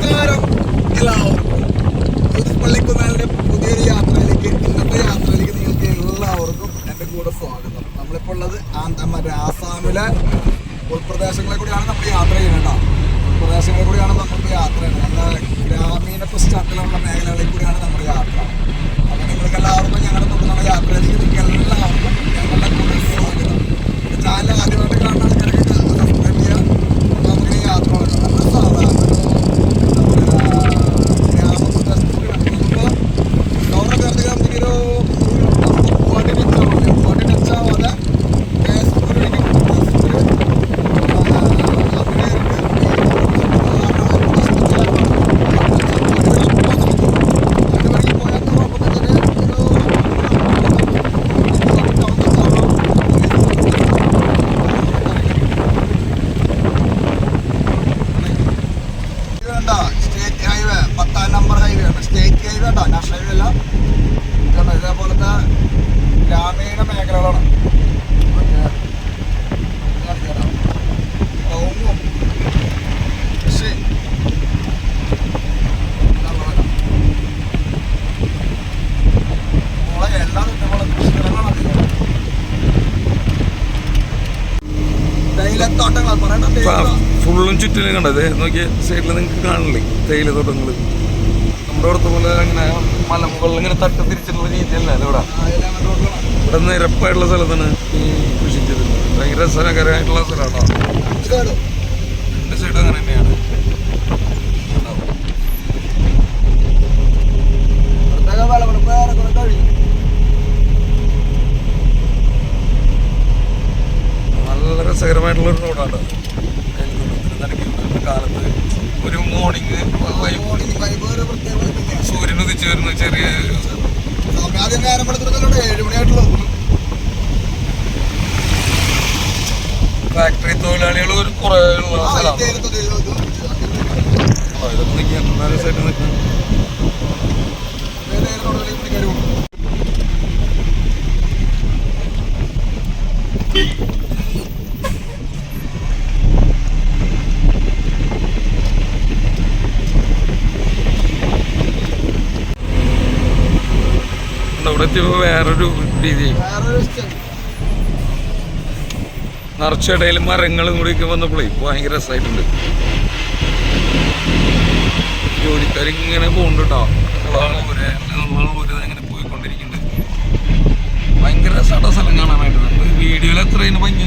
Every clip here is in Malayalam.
നമസ്കാരം എല്ലാവർക്കും. പള്ളിക്കുന്നാളിന്റെ പുതിയൊരു യാത്രയിലേക്ക് ഇന്നത്തെ യാത്രയിലേക്ക് നിങ്ങൾക്ക് എല്ലാവർക്കും എന്റെ കൂടെ സ്വാഗതം. നമ്മളിപ്പോൾ ഉള്ളത് മറ്റേ ആസാമിലെ ഉൾപ്രദേശങ്ങളെ കൂടിയാണ് നമ്മൾ യാത്ര ചെയ്യേണ്ട ഉൾപ്രദേശങ്ങളെ കൂടിയാണ് നമുക്ക് യാത്ര ചെയ്യുന്നത്. നല്ല ഗ്രാമീണ പശ്ചാത്തലമുള്ള മേഖലകളിൽ കൂടിയാണ് നമ്മുടെ യാത്ര. അപ്പോൾ നിങ്ങൾക്ക് എല്ലാവർക്കും ഞങ്ങളുടെ നമ്മുടെ യാത്രയിലേക്ക് നിങ്ങൾക്ക് എല്ലാവർക്കും ഞങ്ങളുടെ കൂടെ സ്വാഗതം. ചാനൽ ആദ്യമായിട്ട് കാണുന്ന ആൾക്കാരൊക്കെ സബ്സ്ക്രൈബ് ചെയ്യുക അപ്പോൾ നമുക്ക് യാത്ര തുടങ്ങാം. നമ്മൾ സാധാരണ വേണ്ട സ്റ്റേറ്റ് ഹൈവേ പത്താം നമ്പർ ഹൈവേ ആണ് സ്റ്റേറ്റ് ഹൈവേ കേട്ടോ നാഷണൽ ഹൈവേ അല്ല കണ്ടോ ഇതേപോലത്തെ ഗ്രാമീണ മേഖലകളാണ് മറ്റേ ഇത് കാണിച്ചു തരാം. കവുങ്ങും കൃഷി ഇതാണ് ഇവിടെ. മോളെ എല്ലാ ഇതേപോലെ കൃഷിയിടങ്ങളാണ് അധികം. തേയിലത്തോട്ടങ്ങൾ പറയണ്ട തേയില ഫുള്ളും ചുറ്റിലും കണ്ടത്? നോക്കിയ സൈഡിൽ നിങ്ങൾക്ക് കാണില്ലേ തേയില തോട്ടങ്ങൾ നമ്മുടെ അടുത്ത പോലെ അങ്ങനെ മലമുകളിൽ ഇങ്ങനെ തട്ട് തിരിച്ചിട്ടുള്ള രീതിയല്ല ഇവിടെ. ഇവിടെ നിരപ്പായിട്ടുള്ള സ്ഥലത്താണ് ഈ കൃഷി ചെയ്തിട്ടുള്ളത് ഭയങ്കര രസകരമായിട്ടുള്ള സ്ഥലമാണോ രണ്ട് സൈഡ് അങ്ങനെ തന്നെയാണ്. നല്ല രസകരമായിട്ടുള്ള ഒരു റോഡാണ് കാലത്ത് ഒരു മോർണിംഗ് സൂര്യൻ ഉദിച്ചു വരുന്ന ചെറിയ ആദ്യം വെളുത്തിരുന്നല്ലോ ഏഴ് മണിയായിട്ടുള്ളൂ. ഫാക്ടറി തൊഴിലാളികൾ ഒരു കുറേ ഉള്ള സ്ഥലമാണ് ഇതൊക്കെ നിൽക്കുക സൈഡിൽ നിൽക്കുക വേറെ ഏത് റോഡിലേക്ക് പുള്ളിക്കാരി പോകും. ഇവിടെ എത്തിയപ്പോൾ വേറൊരു രീതി. നിറച്ചിടയിൽ മരങ്ങളും കൂടിയൊക്കെ വന്നപ്പോഴേ ഭയങ്കര രസമായിട്ടുണ്ട് ജോലിക്കാരിങ്ങനെ പോകുന്നുണ്ട് ഊരെ ഊരെ പോയിക്കൊണ്ടിരിക്കുന്നുണ്ട്. ഭയങ്കര രസമായിട്ട് സ്ഥലം കാണാനായിട്ട്. നമുക്ക് വീഡിയോയിൽ എത്ര അതിന് ഭംഗി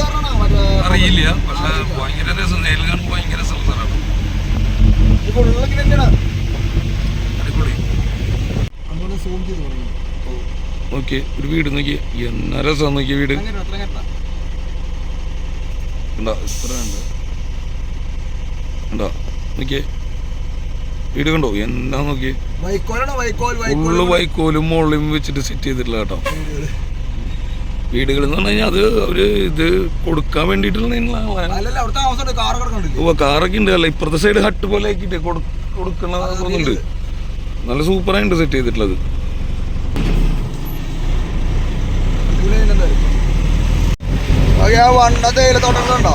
കാരണമാണോ? അറിയില്ല. പക്ഷെ ഭയങ്കര രസം. നേരിൽ കാണുമ്പോൾ ഭയങ്കര രസമുള്ള ഇത് full ഇങ്ങനെ തന്നെയാണ്. അടിപൊളി zoom ചെയ്ത് തുടങ്ങി. നോക്കിയേ ഒരു വീട് നോക്കിയേ എന്നാ രസം നോക്കിയ വീട്. ഉണ്ടോ? നോക്കിയേ. വീട് കണ്ടോ? എന്നാ നോക്കിയേ. ഫുള്ള്. വൈക്കോലും മുകളിലും വെച്ചിട്ട് സെറ്റ് ചെയ്തിട്ടില്ല കേട്ടോ. വീടുകളെന്ന് വീടുകൾ എന്ന് പറഞ്ഞു കഴിഞ്ഞാൽ അത് അവർ ഇത് കൊടുക്കാൻ വേണ്ടിയിട്ടുള്ള? കാറൊക്കെ ഉണ്ട് അല്ല ഇപ്പുറത്തെ സൈഡ് ഹട്ട് പോലെ ആക്കിയിട്ട് കൊടുക്കണ തോന്നുന്നുണ്ട്. നല്ല സൂപ്പറായിട്ട് സെറ്റ് ചെയ്തിട്ടുള്ളത് ഇവിടെ ഇതിനെന്തായാലും. ഓക്കേ, ആ വണ്ട തേയിലത്തോട്ടങ്ങളുണ്ടോ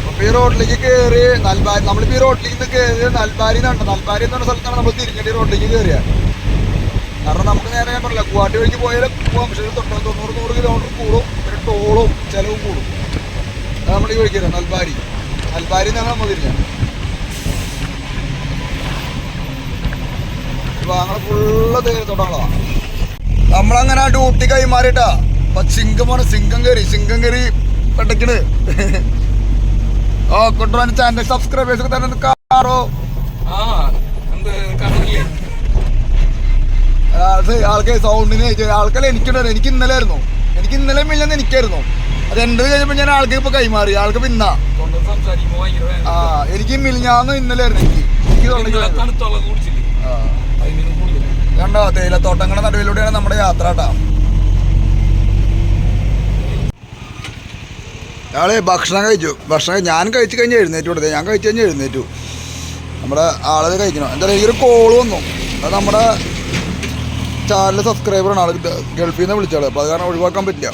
അപ്പൊ ഈ റോഡിലേക്ക് കയറി നൽബാരി നമ്മളിപ്പോ ഈ റോഡിലേക്ക് നിന്ന് കയറി നൽബാരി എന്നുണ്ട് നൽബാരി എന്ന് പറഞ്ഞ സ്ഥലത്താണ് നമ്മൾ തിരിഞ്ഞിട്ട് ഈ റോഡിലേക്ക് കയറിയ കാരണം നമുക്ക് നേരെ ഞാൻ പറഞ്ഞില്ല ഗുവാഹട്ടി വഴിക്ക് പോയാലും പോകാം പക്ഷേ തൊണ്ണൂറ് നൂറ് കിലോമീറ്റർ കൂടും. പിന്നെ ടോളും ചിലവും കൂടും. അത് നമ്മൾ ഈ വഴിക്ക് നൽബാരി നൽബാരി എന്നാണ് നമ്മൾ തിരിഞ്ഞ. ഇപ്പൊ അങ്ങനെ ഫുള്ള് തേയിലത്തോട്ടങ്ങളാണ് നമ്മളങ്ങനെ ഡ്യൂട്ടി കൈമാറിട്ടാ അപ്പൊ സിംഗമാണ് സിംഗം കയറി സിംഗം കയറി പെട്ടക്കണ്. ഓ കൊണ്ടുവന്ന ചാനൽ സബ്സ്ക്രൈബേഴ്സ് തന്നെ കാറോ ആൾക്കെ സൗണ്ടിന് ആൾക്കല്ല എനിക്കുണ്ടായിരുന്നു. എനിക്ക് ഇന്നലെ ആയിരുന്നു എനിക്ക് ഇന്നലെ മില്ലെന്ന് എനിക്കായിരുന്നു. അത് എന്റെ കഴിഞ്ഞപ്പോൾ ഞാൻ ആൾക്ക് ഇപ്പൊ കൈമാറി. ആൾക്ക് പിന്ന ആ എനിക്ക് മില്ലാന്ന് ഇന്നലെ ആയിരുന്നു എനിക്ക് എനിക്ക് കണ്ടോ? തേയിലത്തോട്ടങ്ങളുടെ നടുവിലൂടെയാണ് നമ്മുടെ യാത്ര കേട്ടോ. ഞങ്ങൾ ഭക്ഷണം കഴിച്ചു. ഭക്ഷണം ഞാൻ കഴിച്ച് കഴിഞ്ഞ് എഴുന്നേറ്റു കൊടുത്തത് ഞാൻ കഴിച്ച് കഴിഞ്ഞ് എഴുന്നേറ്റു. നമ്മുടെ ആളത് കഴിക്കണം? പറയുക ഒരു കോൾ വന്നു. അത് നമ്മുടെ ചാനൽ സബ്സ്ക്രൈബറാണ് ആൾ ഗൾഫിൽ നിന്ന് വിളിച്ചാൽ അപ്പോൾ അത് കാരണം ഒഴിവാക്കാൻ പറ്റില്ല.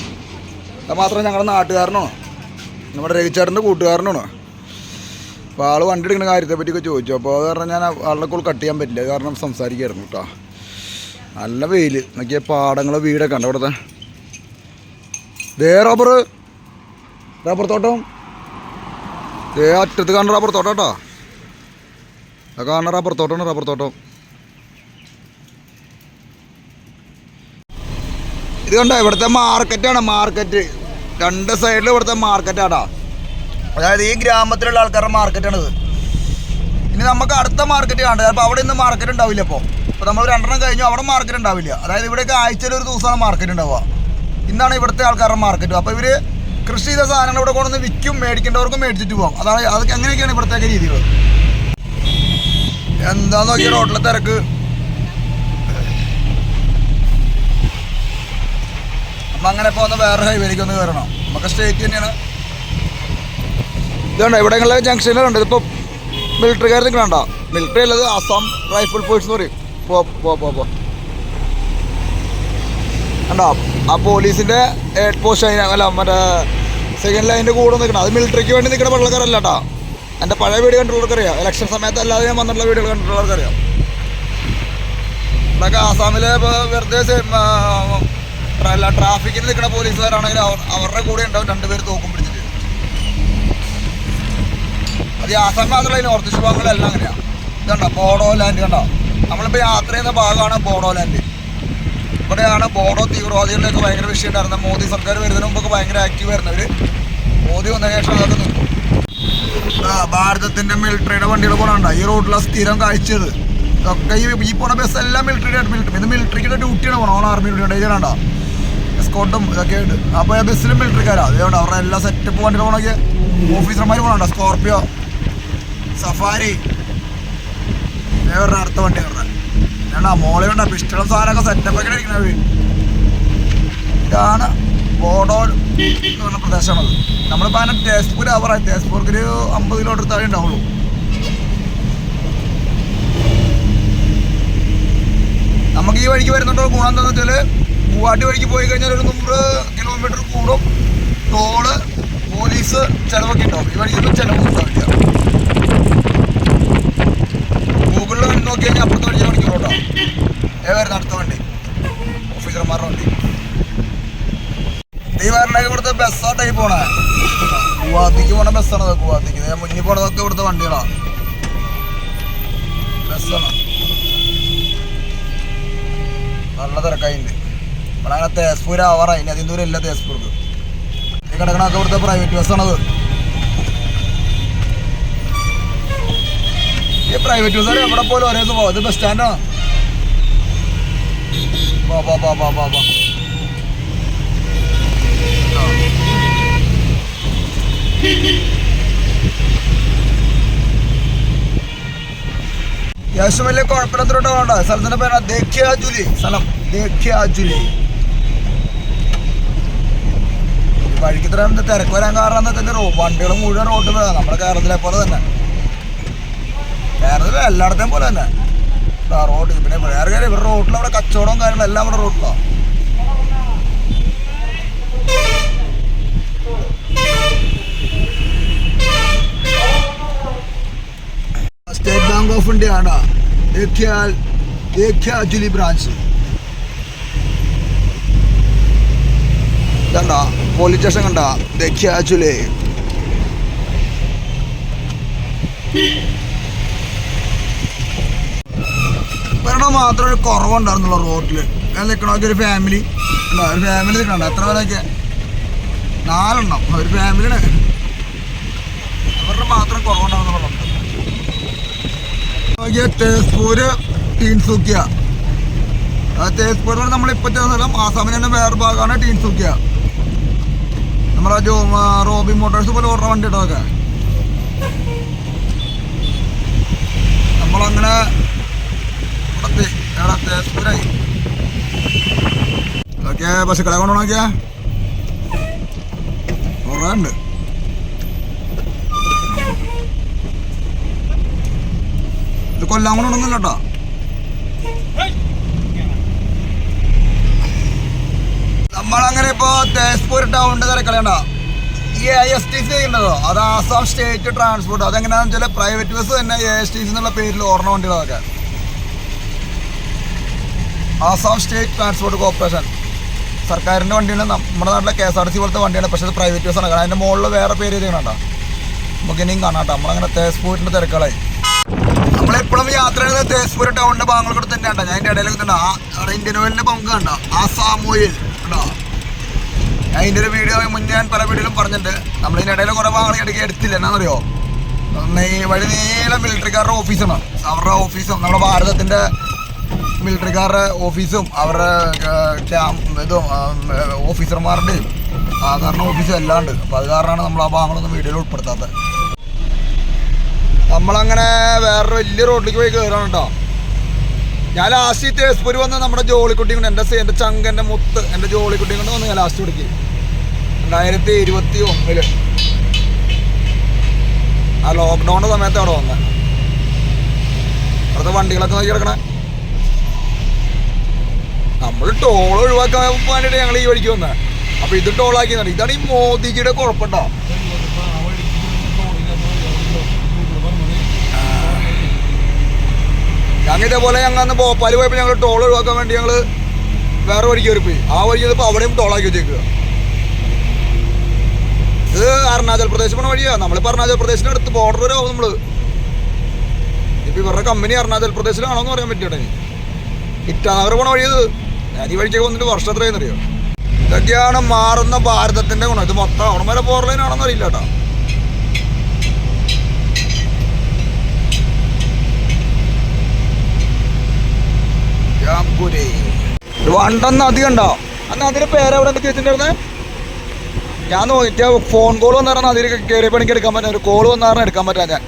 അത് മാത്രം ഞങ്ങളുടെ നാട്ടുകാരനാണ്. നമ്മുടെ രവിച്ചേട്ടന്റെ കൂട്ടുകാരനാണ്. അപ്പോൾ ആൾ വണ്ടി എടുക്കുന്ന കാര്യത്തെ പറ്റിയൊക്കെ ചോദിച്ചു. അപ്പോൾ അത് കാരണം ഞാൻ ആളുടെ കൂടെ കട്ട് ചെയ്യാൻ പറ്റില്ല. കാരണം സംസാരിക്കായിരുന്നു കേട്ടോ. നല്ല വെയിൽ നോക്കിയ പാടങ്ങളോ വീടൊക്കെ ഉണ്ട് അവിടുത്തെ? ദേ റബ്ബർ റബ്ബർ തോട്ടം. ദേ അറ്റത്ത് കാണുന്ന റബ്ബർ തോട്ടം കേട്ടോ. അത് കാണുന്ന റബ്ബർ തോട്ടമാണ് റബ്ബർ തോട്ടം. ഇത് കണ്ടോ ഇവിടുത്തെ മാർക്കറ്റാണ് മാർക്കറ്റ്. രണ്ട് സൈഡിലും ഇവിടുത്തെ മാർക്കറ്റാടാ. അതായത് ഈ ഗ്രാമത്തിലുള്ള ആൾക്കാരുടെ മാർക്കറ്റാണിത്. ഇനി നമുക്ക് അടുത്ത മാർക്കറ്റ് കാണണ്ട അപ്പോൾ അവിടെ ഇന്ന് മാർക്കറ്റ് ഉണ്ടാവില്ല ഇപ്പോൾ ഇപ്പോൾ നമ്മൾ രണ്ടെണ്ണം കഴിഞ്ഞു അവിടെ മാർക്കറ്റ് ഉണ്ടാവില്ല അതായത് ഇവിടെയൊക്കെ ആഴ്ചയിൽ ഒരു ദിവസമാണ് മാർക്കറ്റ് ഉണ്ടാവുക ഇന്നാണ് ഇവിടുത്തെ ആൾക്കാരുടെ മാർക്കറ്റ് അപ്പോൾ ഇവർ കൃഷി ചെയ്ത സാധനങ്ങൾ ഇവിടെ കൊണ്ടുവന്ന് വിൽക്കും മേടിക്കേണ്ടവർക്കും മേടിച്ചിട്ട് പോകും അതാണ് അതൊക്കെ അങ്ങനെയൊക്കെയാണ് ഇവിടുത്തെ രീതികൾ? എന്താ നോക്കിയ റോട്ടിലെ തിരക്ക്? അപ്പം അങ്ങനെ പോകുന്ന വേറെ ഹൈവേയിലേക്ക് ഒന്ന് കയറണം നമുക്ക് സ്റ്റേറ്റ് തന്നെയാണ്. ഇതുണ്ട് ഇവിടെയുള്ള ജംഗ്ഷനിലുണ്ട് ഇതിപ്പോൾ മിലിറ്ററിക്കാർ നിൽക്കണണ്ട മിലിറ്ററി അല്ലത് അസം റൈഫിൾ ഫോഴ്സ് എന്ന് പറയും. പോ പോ പോ പോ. കണ്ടോ? ആ പോലീസിന്റെ ഹെഡ് പോസ്റ്റ് അതിന് അല്ല മറ്റേ സെക്കൻഡ് ലൈനിന്റെ കൂടെ നിൽക്കണം. അത് മിലിറ്ററിക്ക് വേണ്ടി നിൽക്കുന്ന വെള്ളക്കാരല്ല കേട്ടോ എന്റെ പഴയ വീട് കണ്ടിട്ടുള്ളവർക്കറിയാം ഇലക്ഷൻ സമയത്ത് അല്ലാതെ ഞാൻ വന്നിട്ടുള്ള വീഡിയോ കണ്ടിട്ടുള്ളവർക്കറിയാം ഇവിടെയൊക്കെ ആസാമിലെ വെറുതെ അല്ല ട്രാഫിക്കിൽ നിൽക്കുന്ന പോലീസുകാരാണെങ്കിൽ അവർ അവരുടെ കൂടെ ഉണ്ടാവും. രണ്ടുപേർ തോക്കും പിടിച്ചിട്ട്. അത് ആസാം മാത്രമല്ല നോർത്ത് ഈസ്റ്റ് ഭാഗങ്ങളെല്ലാം അങ്ങനെയാണ് ഇതുണ്ടോ? ബോഡോ ലാൻഡ് കണ്ടോ? നമ്മളിപ്പോൾ യാത്ര ചെയ്യുന്ന ഭാഗമാണ് ബോഡോ ലാൻഡ് ഇവിടെയാണ് ബോഡോ തീവ്രവാദികളിലൊക്കെ ഭയങ്കര വിഷയം ഉണ്ടായിരുന്നത്. മോദി സർക്കാർ വരുന്നതിന് മുമ്പൊക്കെ ഭയങ്കര ആക്റ്റീവ് ആയിരുന്നവർ മോദി വന്ന ശേഷം അതൊക്കെ ആ ഭാരതത്തിന്റെ മിലിറ്ററിയുടെ വണ്ടികൾ പോകണ്ട ഈ റോഡിലെ സ്ഥിരം കാഴ്ചത്. ഇതൊക്കെ ഈ ഈ പോണ ബസ് എല്ലാം മിലിറ്ററിയുടെ മിലിറ്ററി ഇത് മിലിറ്ററിയുടെ ഡ്യൂട്ടിയാണ് പോകണം ഓൺ ആർമി ഡ്യൂട്ടി ചെയ്യണ്ട എസ്കോട്ടും ഇതൊക്കെ ഉണ്ട് അപ്പോൾ ആ ബസ്സിലും മിലിറ്ററിക്കാരാണ് അതുകൊണ്ട് അവരുടെ എല്ലാ സെറ്റപ്പ് വണ്ടികൾ പോകണമെങ്കിൽ ഓഫീസർമാർ പോകണുണ്ടോ സ്കോർപ്പിയോ സഫാരി വേറെ അടുത്ത വണ്ടി അവരുടെ വേണ്ട മോളെ വേണ്ട പിസ്റ്റളും സാധനമൊക്കെ സെറ്റപ്പ് ഒക്കെ ഇരിക്കുന്നത് ഇതാണ് ബോഡോ എന്ന് പറഞ്ഞ പ്രദേശമാണത്. നമ്മളിപ്പോൾ അതിനെ തേസ്പൂർ അവറായി തേസ്പൂർക്ക് ഒരു അമ്പത് കിലോമീറ്റർ താഴെ ഉണ്ടാവുള്ളൂ. നമുക്ക് ഈ വഴിക്ക് വരുന്നുണ്ടോ? ഗുണം എന്താണെന്ന് വെച്ചാൽ മൂവാട്ടി വഴിക്ക് പോയി കഴിഞ്ഞാൽ ഒരു നൂറ് കിലോമീറ്റർ കൂടും. ടോൾ പോലീസ് ചിലവൊക്കെ ഉണ്ടാവും. ഈ വഴിക്കൊന്നും ചിലവൊന്നും ഉണ്ടാവില്ല. നോക്കി കഴിഞ്ഞാൽ അപ്പുറത്തെ വണ്ടി മണിക്കൂറോട്ടോ കേട്ടോ. ഏവരും വണ്ടി. ഓഫീസർമാരുടെ വണ്ടി. നീ വരണൊക്കെ ഇവിടുത്തെ ബസ്സാ ടൈപ്പ് പോണേ. ഗുവാഹത്തിക്ക് പോണ ബസ്സാണ് ഗുവാഹത്തിക്ക്. ഞാൻ മുന്നിൽ പോണതൊക്കെ ഇവിടുത്തെ വണ്ടികളാ. ബസ്സാണ് നല്ല തിരക്കായിണ്ട്. നമ്മളങ്ങനെ തേസ്പൂർ ആവാറായി. അതിന് ദൂരം ഇല്ല തേസ്പൂർക്ക്. കിടക്കണൊക്കെ ഇവിടുത്തെ പ്രൈവറ്റ് ബസ്സാണത് ഈ പ്രൈവറ്റ് ബസ്സാണ് എവിടെ പോലും ഒരേ പോകും ഇത് ബസ് സ്റ്റാൻഡാണ് അത്യാവശ്യം വലിയ കുഴപ്പമില്ലാത്തോട്ട് വേണ്ട സ്ഥലത്തിന്റെ പേരാ ദേഖ്യാജുലി. സ്ഥലം ദേഖ്യാജുലി. വഴിക്ക് ഇത്രയും തിരക്ക് വരാൻ കാരണം എന്താ വണ്ടികൾ മുഴുവൻ റോഡ് നമ്മുടെ കേരളത്തിലെ പോലെ തന്നെ. കേരളത്തിലെ എല്ലായിടത്തെയും പോലെ തന്നെ. റോഡ് പിന്നെ വേറെ കാര്യം ഇവരുടെ റോഡിൽ അവിടെ കച്ചവടവും കാര്യങ്ങളും എല്ലാം ഇവിടെ റോഡിലാണ് സ്റ്റേറ്റ് ബാങ്ക് ഓഫ് ഇന്ത്യ ആണ് ദേഖ്യാജുലി ബ്രാഞ്ച് കണ്ട പോലീസ് സ്റ്റേഷൻ കണ്ട ദേഖ്യാജുലി ഇവരുടെ മാത്രം ഒരു കുറവുണ്ടായിരുന്നുള്ള ഞാൻ നിൽക്കണമെങ്കിൽ ഒരു ഫാമിലി ഉണ്ടോ ഒരു ഫാമിലി നിൽക്കണ്ട എത്ര പേരൊക്കെ? നാലെണ്ണം. ഒരു ഫാമിലി അവരുടെ മാത്രം കുറവുണ്ടാകുന്നുള്ളതുണ്ട് നോക്കിയ തേസ്പൂര് ടീൻസൂക്കിയ. തേസ്പൂർ നമ്മളിപ്പോൾ ചെയ്യുന്ന സ്ഥലം ആസാമിന് തന്നെ ഭാഗമാണ് ടീൻസൂക്കിയ. നമ്മളെ ജോ റോബി മോട്ടോഴ്സ് പോലെ ഓർഡർ വണ്ടി ഇട്ടതൊക്കെ നമ്മളങ്ങനെ ഇവിടെ എത്തി. എടാ, തേസ്പൂരായി ഓക്കെ പശുക്കളെ കൊണ്ടു നോക്കിയാ കുറേ ഉണ്ട് ഇത് കൊല്ലാൻ കൊണ്ടൊന്നുമില്ല കേട്ടോ നമ്മളങ്ങനെ ഇപ്പൊ തേസ്പൂർ ടൗണിന്റെ തിരക്കളയണ്ട ഈ ഐ എസ് ടി സി ഉണ്ടല്ലോ അത് ആസാം സ്റ്റേറ്റ് ട്രാൻസ്പോർട്ട് അതെങ്ങനെയാണെന്ന് വെച്ചാൽ പ്രൈവറ്റ് ബസ് തന്നെ എ എസ് ടി സി എന്നുള്ള പേരിൽ ഓർണ വണ്ടികളൊക്കെ. Assam state transport corporation. സർക്കാരിന്റെ വണ്ടിയാണ് നമ്മുടെ നാട്ടിലെ K S R T C പോലത്തെ വണ്ടിയാണ് പക്ഷേ അത് പ്രൈവറ്റ് ബസ്സാണ് കാരണം അതിന്റെ മുകളിൽ വേറെ പേര് എഴുതിക്കണോ നമുക്ക് ഇനിയും കാണാം കേട്ടോ. നമ്മളങ്ങനെ തേസ്പൂരിന്റെ തിരക്കുകളായി. നമ്മളെപ്പോഴും യാത്ര ചെയ്യുന്നത് തേസ്പൂർ ടൗണിന്റെ ഭാഗങ്ങൾ കൂടെ തന്നെയാണ് ഞാൻ അതിന്റെ ഇടയിൽ തന്നെ ഇന്ത്യൻ ഓയിലിന്റെ പങ്ക് കണ്ടോ? ആസാം ഓയിൽ കണ്ടോ? ഞാൻ ഇതിന്റെ ഒരു വീഡിയോ മുന്നേ ഞാൻ പല വീഡിയോയിലും പറഞ്ഞിട്ടുണ്ട്. നമ്മൾ ഇതിന്റെ ഇടയിൽ കുറേ ഭാഗങ്ങൾ ഇടയ്ക്ക് എടുത്തില്ല. എന്നാണെന്നറിയോ വഴി നീളം മിലിറ്ററിക്കാരുടെ ഓഫീസാണ് അവരുടെ ഓഫീസും നമ്മുടെ ഭാരതത്തിന്റെ മിലിറ്ററിക്കാരുടെ ഓഫീസും അവരുടെ ഇതും ഓഫീസർമാരുടെയും സാധാരണ ഓഫീസും എല്ലാണ്ട് അപ്പോൾ അത് കാരണമാണ് നമ്മൾ ആ ഭാഗങ്ങളൊന്നും വീഡിയോയിൽ ഉൾപ്പെടുത്താത്തത്. നമ്മളങ്ങനെ വേറൊരു വലിയ റോഡിലേക്ക് പോയി കയറാണ് കേട്ടോ ഞാൻ ലാസ്റ്റ് തേസ്പൂര് വന്ന് നമ്മുടെ ജോളിക്കുട്ടി കൊണ്ട് എന്റെ എന്റെ ചങ്ക് എന്റെ മുത്ത് എന്റെ ജോളിക്കുട്ടി കൊണ്ട് വന്ന് ഞാൻ ലാസ്റ്റ് പിടിക്ക്. രണ്ടായിരത്തി ഇരുപത്തി ഒന്നിൽ ആ ലോക്ക്ഡൗണിന്റെ സമയത്ത് അവിടെ വന്നത് അവിടുത്തെ വണ്ടികളൊക്കെ നോക്കി കിടക്കണേ. നമ്മൾ ടോൾ ഒഴിവാക്കാൻ വേണ്ടിയിട്ട് ഞങ്ങൾ ഈ വഴിക്ക് വന്നത് അപ്പൊ ഇത് ടോളാക്കി ഇതാണ് ഈ മോദിജിയുടെ കുഴപ്പമുണ്ടോ ഞങ്ങൾ ഇതേപോലെ ഞങ്ങൾ അന്ന് ഭോപ്പാൽ പോയപ്പോൾ ഞങ്ങൾ ടോൾ ഒഴിവാക്കാൻ വേണ്ടി ഞങ്ങൾ വേറെ വഴിക്ക് കയറി പോയി ആ വഴി ചെയ്തപ്പോൾ അവിടെയും ടോളാക്കി വെച്ചേക്കുക ഇത് അരുണാചൽ പ്രദേശ് പോണ വഴിയാ. നമ്മളിപ്പോൾ അരുണാചൽ പ്രദേശിന് അടുത്ത് ബോർഡർ വരെ ആവും നമ്മൾ. ഇപ്പൊ ഇവരുടെ കമ്പനി അരുണാചൽ പ്രദേശിലാണോ എന്ന് പറയാൻ പറ്റിയോട്ടെ ഇറ്റാനഗർ പോണ വഴി ഇത്. ഞാൻ ഈ വഴിക്കൊക്കെ വന്നിട്ട് വർഷം എത്രയെന്ന് അറിയോ ഇതൊക്കെയാണ് മാറുന്ന ഭാരതത്തിന്റെ ഗുണം. ഇത് മൊത്തം അവിടെ പോർലൈൻ ആണെന്ന് അറിയില്ല കേട്ടോ. വണ്ടെന്ന് നദി കണ്ടോ? അന്ന് അതിന്റെ പേരെവിടെ വെച്ചിട്ടുണ്ടായിരുന്നേ? ഞാൻ നോക്കിയാ ഫോൺ കോൾ വന്നാറാണ് നദിയിൽ കയറി പണിക്ക് എടുക്കാൻ പറ്റാ ഒരു കോൾ വന്നാറാണ് എടുക്കാൻ പറ്റാ ഞാൻ.